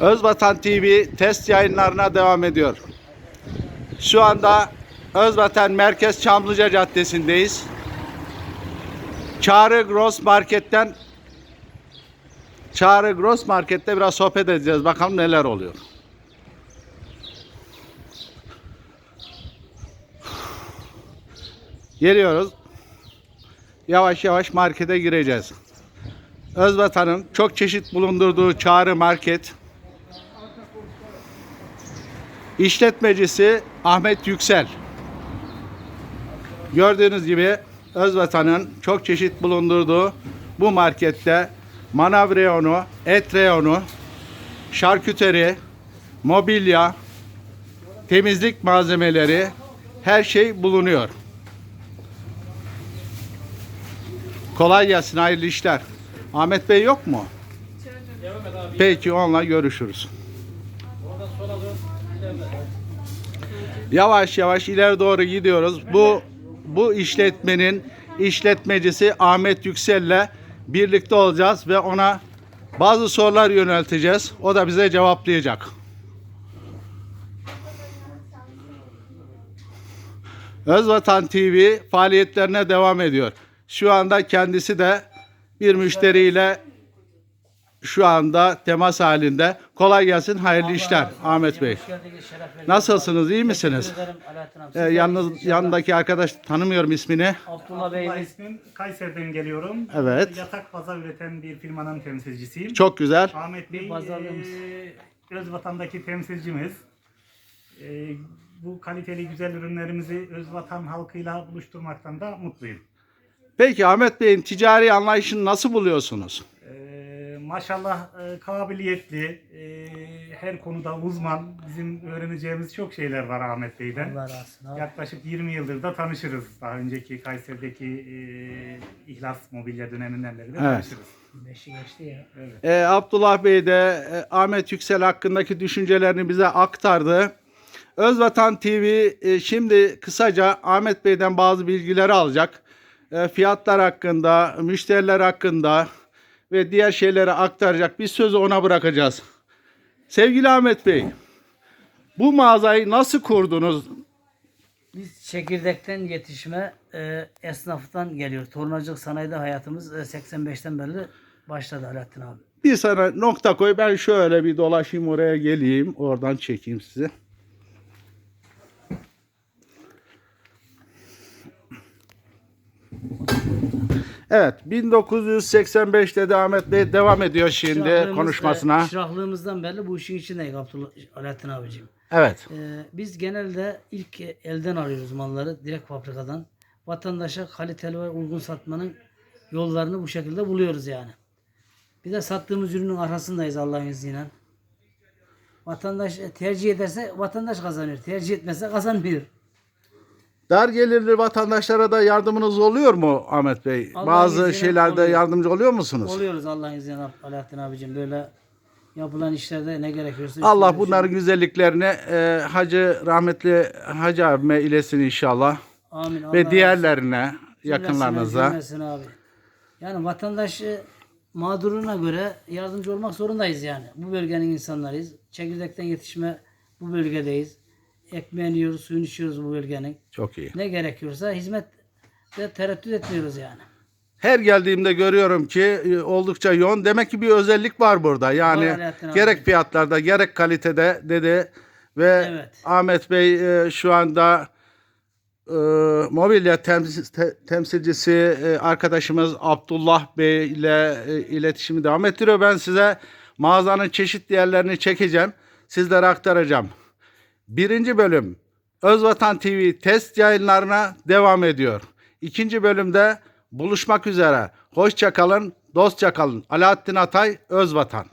Özvatan TV test yayınlarına devam ediyor. Şu anda Özvatan Merkez Çamlıca Caddesi'ndeyiz. Çağrı Gross Market'ten Çağrı Gross Market'te biraz sohbet edeceğiz. Bakalım neler oluyor. Geliyoruz. Yavaş yavaş markete gireceğiz. Özvatan'ın çok çeşit bulundurduğu Çağrı Market işletmecisi Ahmet Yüksel. Gördüğünüz gibi Özvatan'ın çok çeşit bulundurduğu bu markette manav reyonu, et reyonu, şarküteri, mobilya, temizlik malzemeleri her şey bulunuyor. Kolay gelsin, hayırlı işler. Ahmet Bey yok mu? Peki onunla görüşürüz. Yavaş yavaş ileri doğru gidiyoruz. Bu bu işletmenin işletmecisi Ahmet Yüksel'le birlikte olacağız ve ona bazı sorular yönelteceğiz. O da bize cevaplayacak. Özvatan TV faaliyetlerine devam ediyor. Şu anda kendisi de bir müşteriyle şu anda temas halinde. Kolay gelsin, hayırlı işler Ahmet Bey. Nasılsınız, iyi misiniz? Ee, yalnız yanındaki arkadaş tanımıyorum ismini. Abdullah Bey Abdullah ismim. Kayseri'den geliyorum. Evet. Yatak baza üreten bir firmanın temsilcisiyim. Çok güzel. Ahmet Bey, pazarlığımız. eee Özvatan'daki temsilcimiz. Eee, bu kaliteli güzel ürünlerimizi Özvatan halkıyla buluşturmaktan da mutluyum. Peki Ahmet Bey'in ticari anlayışını nasıl buluyorsunuz? Maşallah eee, kabiliyetli, eee, her konuda uzman. Bizim öğreneceğimiz çok şeyler var Ahmet Bey'den. Allah razı olsun abi. Yaklaşık 20 yıldır da tanışırız. Daha önceki Kayseri'deki eee İhlas Mobilya döneminden beri de Evet. tanışırız. Beşi geçti ya. Ee, Abdullah Bey de e, Ahmet Yüksel hakkındaki düşüncelerini bize aktardı. Özvatan TV e, şimdi kısaca Ahmet Bey'den bazı bilgileri alacak. E, fiyatlar hakkında, müşteriler hakkında ve diğer şeyleri aktaracak. Biz sözü ona bırakacağız. Sevgili Ahmet Bey, bu mağazayı nasıl kurdunuz? Biz çekirdekten yetişme e, esnaftan geliyor. Tornacılık sanayide hayatımız e, 85'ten beri başladı Alaaddin abi. Bir sana nokta koy. Ben şöyle bir dolaşayım oraya geleyim. Oradan çekeyim sizi. Evet 1985'te de Ahmet Bey devam ediyor şimdi konuşmasına. E, çıraklığımızdan beri bu işin içindeyiz Abdullah Alaaddin abicim. Evet. E, biz genelde ilk elden alıyoruz malları direkt fabrikadan. Vatandaşa kaliteli ve uygun satmanın yollarını bu şekilde buluyoruz yani. Bir de sattığımız ürünün arasındayız Allah'ın izniyle. Vatandaş e, tercih ederse vatandaş kazanıyor. Tercih etmezse kazanmıyor. Dar gelirli vatandaşlara da yardımınız oluyor mu Ahmet Bey? Allah'ın Bazı izniyle şeylerde oluyor. yardımcı oluyor musunuz? Oluyoruz Allah'ın izniyle Alaaddin abicim. Böyle yapılan işlerde ne gerekiyorsa. Allah üstüne bunların güzelliklerini e, Hacı rahmetli Hacı abime ilesin inşallah. Amin. Allah Ve diğerlerine cümlesine, yakınlarınıza. cümlesine abi. Yani vatandaş e, mağduruna göre yardımcı olmak zorundayız yani. Bu bölgenin insanlarıyız. Çekirdekten yetişme bu bölgedeyiz. Ekmeğini yiyoruz, suyunu içiyoruz bu bölgenin. Çok iyi. Ne gerekiyorsa hizmet de tereddüt etmiyoruz yani. Her geldiğimde görüyorum ki e, oldukça yoğun. Demek ki bir özellik var burada. Yani Var Alaaddin abi. gerek fiyatlarda gerek kalitede dedi ve Evet. Ahmet Bey e, şu anda e, mobilya temsil- te- temsilcisi e, arkadaşımız Abdullah Bey ile e, iletişimi devam ettiriyor. Ben size mağazanın çeşitli yerlerini çekeceğim. Sizlere aktaracağım. Birinci bölüm Özvatan TV test yayınlarına devam ediyor. İkinci bölümde buluşmak üzere. Hoşça kalın, dostça kalın. Alaaddin Atay, Özvatan.